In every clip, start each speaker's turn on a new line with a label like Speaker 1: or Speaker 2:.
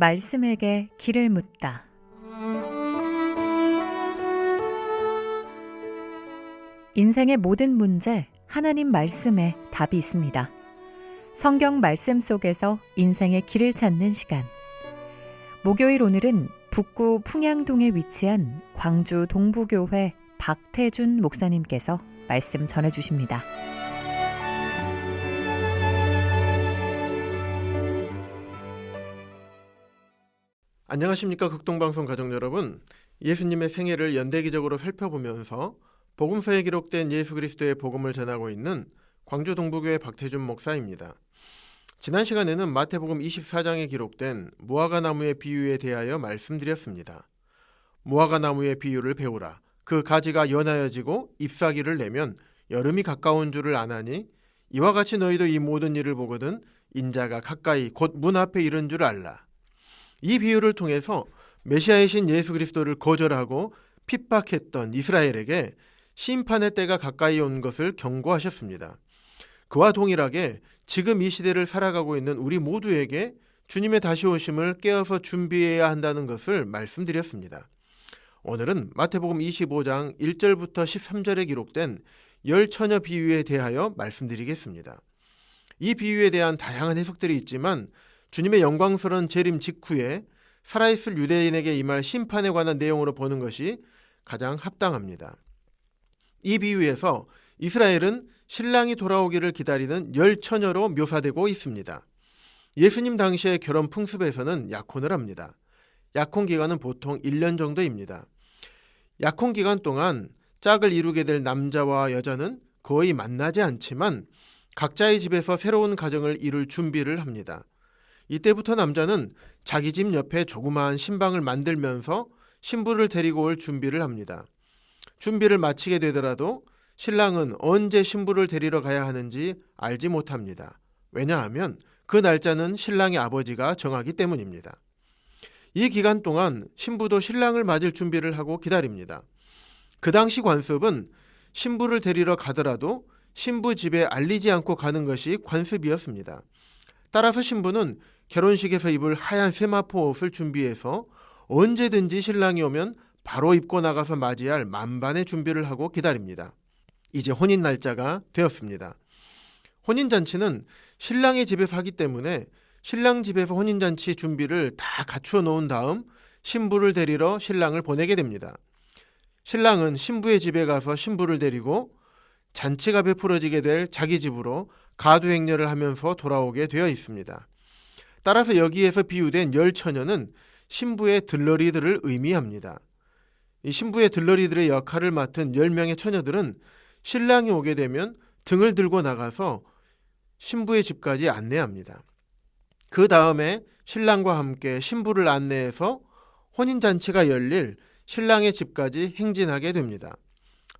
Speaker 1: 말씀에게 길을 묻다. 인생의 모든 문제, 하나님 말씀에 답이 있습니다. 성경 말씀 속에서 인생의 길을 찾는 시간. 목요일 오늘은 북구 풍양동에 위치한 광주 동부교회 박태준 목사님께서 말씀 전해 주십니다.
Speaker 2: 안녕하십니까 극동방송 가족 여러분 예수님의 생애를 연대기적으로 살펴보면서 복음서에 기록된 예수 그리스도의 복음을 전하고 있는 광주 동부교회 박태준 목사입니다. 지난 시간에는 마태복음 24장에 기록된 무화과 나무의 비유에 대하여 말씀드렸습니다. 무화과 나무의 비유를 배우라. 그 가지가 연하여지고 잎사귀를 내면 여름이 가까운 줄을 아나니 이와 같이 너희도 이 모든 일을 보거든 인자가 가까이 곧 문 앞에 이른 줄 알라. 이 비유를 통해서 메시아의 신 예수 그리스도를 거절하고 핍박했던 이스라엘에게 심판의 때가 가까이 온 것을 경고하셨습니다. 그와 동일하게 지금 이 시대를 살아가고 있는 우리 모두에게 주님의 다시 오심을 깨어서 준비해야 한다는 것을 말씀드렸습니다. 오늘은 마태복음 25장 1절부터 13절에 기록된 열 처녀 비유에 대하여 말씀드리겠습니다. 이 비유에 대한 다양한 해석들이 있지만 주님의 영광스러운 재림 직후에 살아있을 유대인에게 임할 심판에 관한 내용으로 보는 것이 가장 합당합니다. 이 비유에서 이스라엘은 신랑이 돌아오기를 기다리는 열 처녀로 묘사되고 있습니다. 예수님 당시의 결혼 풍습에서는 약혼을 합니다. 약혼 기간은 보통 1년 정도입니다. 약혼 기간 동안 짝을 이루게 될 남자와 여자는 거의 만나지 않지만 각자의 집에서 새로운 가정을 이룰 준비를 합니다. 이때부터 남자는 자기 집 옆에 조그마한 신방을 만들면서 신부를 데리고 올 준비를 합니다. 준비를 마치게 되더라도 신랑은 언제 신부를 데리러 가야 하는지 알지 못합니다. 왜냐하면 그 날짜는 신랑의 아버지가 정하기 때문입니다. 이 기간 동안 신부도 신랑을 맞을 준비를 하고 기다립니다. 그 당시 관습은 신부를 데리러 가더라도 신부 집에 알리지 않고 가는 것이 관습이었습니다. 따라서 신부는 결혼식에서 입을 하얀 세마포 옷을 준비해서 언제든지 신랑이 오면 바로 입고 나가서 맞이할 만반의 준비를 하고 기다립니다. 이제 혼인 날짜가 되었습니다. 혼인잔치는 신랑의 집에서 하기 때문에 신랑 집에서 혼인잔치 준비를 다 갖추어 놓은 다음 신부를 데리러 신랑을 보내게 됩니다. 신랑은 신부의 집에 가서 신부를 데리고 잔치가 베풀어지게 될 자기 집으로 가두 행렬을 하면서 돌아오게 되어 있습니다. 따라서 여기에서 비유된 열 처녀는 신부의 들러리들을 의미합니다. 이 신부의 들러리들의 역할을 맡은 열 명의 처녀들은 신랑이 오게 되면 등을 들고 나가서 신부의 집까지 안내합니다. 그 다음에 신랑과 함께 신부를 안내해서 혼인잔치가 열릴 신랑의 집까지 행진하게 됩니다.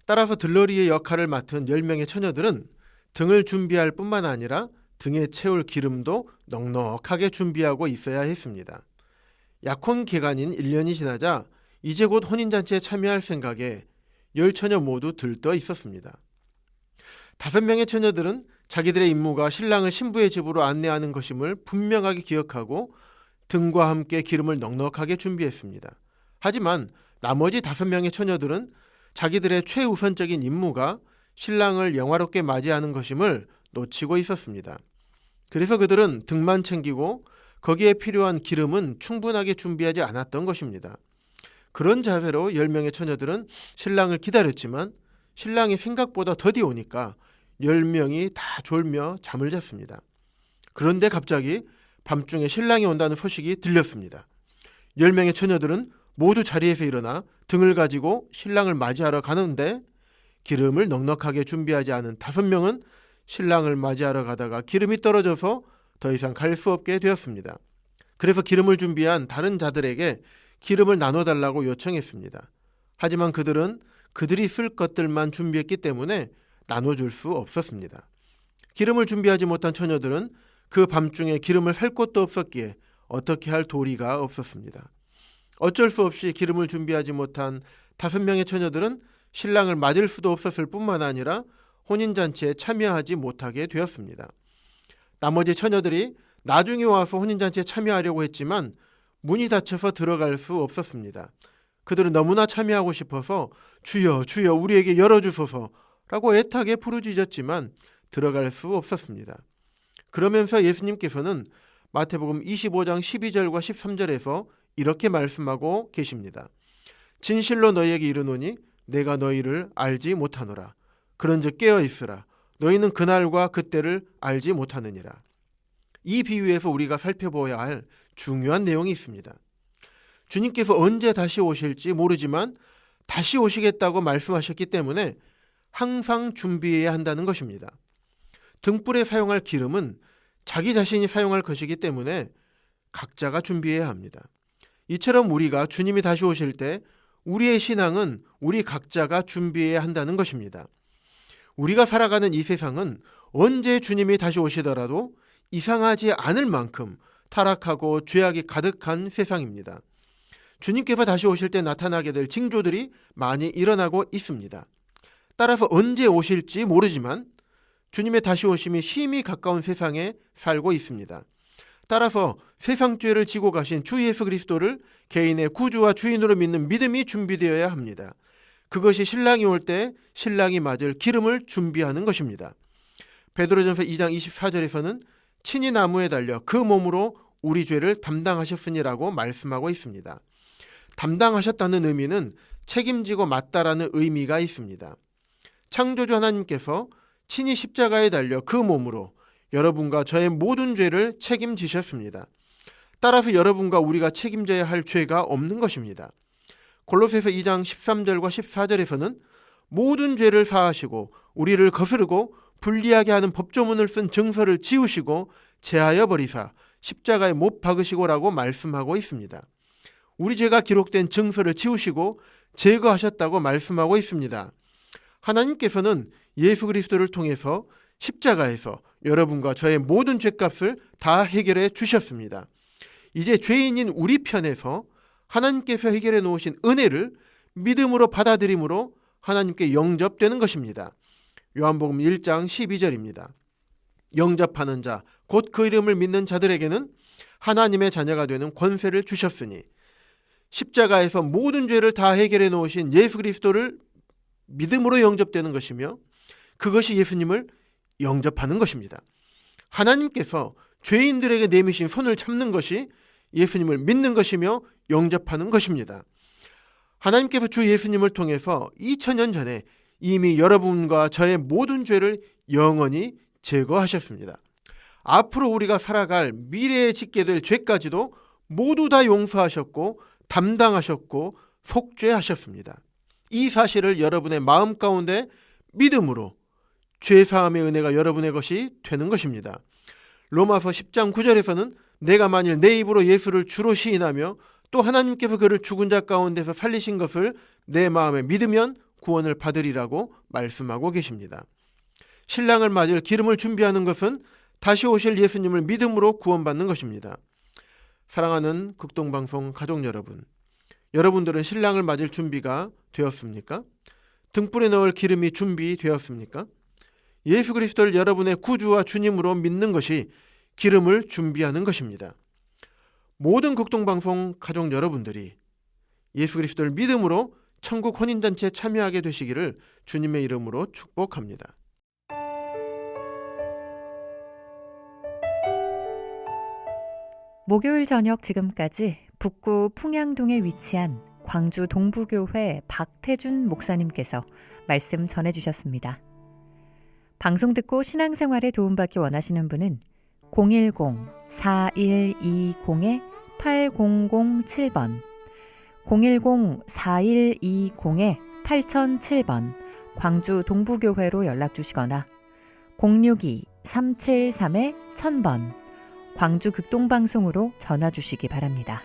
Speaker 2: 따라서 들러리의 역할을 맡은 10명의 처녀들은 등을 준비할 뿐만 아니라 등에 채울 기름도 넉넉하게 준비하고 있어야 했습니다. 약혼 기간인 1년이 지나자 이제 곧 혼인잔치에 참여할 생각에 열 처녀 모두 들떠 있었습니다. 다섯 명의 처녀들은 자기들의 임무가 신랑을 신부의 집으로 안내하는 것임을 분명하게 기억하고 등과 함께 기름을 넉넉하게 준비했습니다. 하지만 나머지 다섯 명의 처녀들은 자기들의 최우선적인 임무가 신랑을 영화롭게 맞이하는 것임을 놓치고 있었습니다. 그래서 그들은 등만 챙기고 거기에 필요한 기름은 충분하게 준비하지 않았던 것입니다. 그런 자세로 10명의 처녀들은 신랑을 기다렸지만 신랑이 생각보다 더디 오니까 10명이 다 졸며 잠을 잤습니다. 그런데 갑자기 밤중에 신랑이 온다는 소식이 들렸습니다. 10명의 처녀들은 모두 자리에서 일어나 등을 가지고 신랑을 맞이하러 가는데 기름을 넉넉하게 준비하지 않은 다섯 명은 신랑을 맞이하러 가다가 기름이 떨어져서 더 이상 갈 수 없게 되었습니다. 그래서 기름을 준비한 다른 자들에게 기름을 나눠달라고 요청했습니다. 하지만 그들은 그들이 쓸 것들만 준비했기 때문에 나눠줄 수 없었습니다. 기름을 준비하지 못한 처녀들은 그 밤중에 기름을 살 곳도 없었기에 어떻게 할 도리가 없었습니다. 어쩔 수 없이 기름을 준비하지 못한 다섯 명의 처녀들은 신랑을 맞을 수도 없었을 뿐만 아니라 혼인잔치에 참여하지 못하게 되었습니다. 나머지 처녀들이 나중에 와서 혼인잔치에 참여하려고 했지만 문이 닫혀서 들어갈 수 없었습니다. 그들은 너무나 참여하고 싶어서 주여 주여 우리에게 열어주소서 라고 애타게 부르짖었지만 들어갈 수 없었습니다. 그러면서 예수님께서는 마태복음 25장 12절과 13절에서 이렇게 말씀하고 계십니다. 진실로 너희에게 이르노니 내가 너희를 알지 못하노라. 그런즉 깨어 있으라. 너희는 그날과 그때를 알지 못하느니라. 이 비유에서 우리가 살펴보아야 할 중요한 내용이 있습니다. 주님께서 언제 다시 오실지 모르지만 다시 오시겠다고 말씀하셨기 때문에 항상 준비해야 한다는 것입니다. 등불에 사용할 기름은 자기 자신이 사용할 것이기 때문에 각자가 준비해야 합니다. 이처럼 우리가 주님이 다시 오실 때 우리의 신앙은 우리 각자가 준비해야 한다는 것입니다. 우리가 살아가는 이 세상은 언제 주님이 다시 오시더라도 이상하지 않을 만큼 타락하고 죄악이 가득한 세상입니다. 주님께서 다시 오실 때 나타나게 될 징조들이 많이 일어나고 있습니다. 따라서 언제 오실지 모르지만 주님의 다시 오심이 심히 가까운 세상에 살고 있습니다. 따라서 세상 죄를 지고 가신 주 예수 그리스도를 개인의 구주와 주인으로 믿는 믿음이 준비되어야 합니다. 그것이 신랑이 올 때 신랑이 맞을 기름을 준비하는 것입니다. 베드로전서 2장 24절에서는 친히 나무에 달려 그 몸으로 우리 죄를 담당하셨으니라고 말씀하고 있습니다. 담당하셨다는 의미는 책임지고 맞다라는 의미가 있습니다. 창조주 하나님께서 친히 십자가에 달려 그 몸으로 여러분과 저의 모든 죄를 책임지셨습니다. 따라서 여러분과 우리가 책임져야 할 죄가 없는 것입니다. 골로새서 2장 13절과 14절에서는 모든 죄를 사하시고 우리를 거스르고 불리하게 하는 법조문을 쓴 증서를 지우시고 제하여 버리사 십자가에 못 박으시고라고 말씀하고 있습니다. 우리 죄가 기록된 증서를 지우시고 제거하셨다고 말씀하고 있습니다. 하나님께서는 예수 그리스도를 통해서 십자가에서 여러분과 저의 모든 죄값을 다 해결해 주셨습니다. 이제 죄인인 우리 편에서 하나님께서 해결해 놓으신 은혜를 믿음으로 받아들임으로 하나님께 영접되는 것입니다. 요한복음 1장 12절입니다. 영접하는 자, 곧 그 이름을 믿는 자들에게는 하나님의 자녀가 되는 권세를 주셨으니 십자가에서 모든 죄를 다 해결해 놓으신 예수 그리스도를 믿음으로 영접되는 것이며 그것이 예수님을 영접하는 것입니다. 하나님께서 죄인들에게 내미신 손을 참는 것이 예수님을 믿는 것이며 영접하는 것입니다. 하나님께서 주 예수님을 통해서 2000년 전에 이미 여러분과 저의 모든 죄를 영원히 제거하셨습니다. 앞으로 우리가 살아갈 미래에 짓게 될 죄까지도 모두 다 용서하셨고 담당하셨고 속죄하셨습니다. 이 사실을 여러분의 마음 가운데 믿음으로 죄 사함의 은혜가 여러분의 것이 되는 것입니다. 로마서 10장 9절에서는 내가 만일 내 입으로 예수를 주로 시인하며 또 하나님께서 그를 죽은 자 가운데서 살리신 것을 내 마음에 믿으면 구원을 받으리라고 말씀하고 계십니다. 신랑을 맞을 기름을 준비하는 것은 다시 오실 예수님을 믿음으로 구원받는 것입니다. 사랑하는 극동방송 가족 여러분, 여러분들은 신랑을 맞을 준비가 되었습니까? 등불에 넣을 기름이 준비되었습니까? 예수 그리스도를 여러분의 구주와 주님으로 믿는 것이 기름을 준비하는 것입니다. 모든 극동방송 가족 여러분들이 예수 그리스도를 믿음으로 천국 혼인잔치에 참여하게 되시기를 주님의 이름으로 축복합니다.
Speaker 1: 목요일 저녁 지금까지 북구 풍양동에 위치한 광주 동부교회 박태준 목사님께서 말씀 전해주셨습니다. 방송 듣고 신앙생활에 도움받기 원하시는 분은 010-4120-8007번. 010-4120-8007번. 광주 동부교회로 연락 주시거나 062-373-1000번. 광주 극동방송으로 전화 주시기 바랍니다.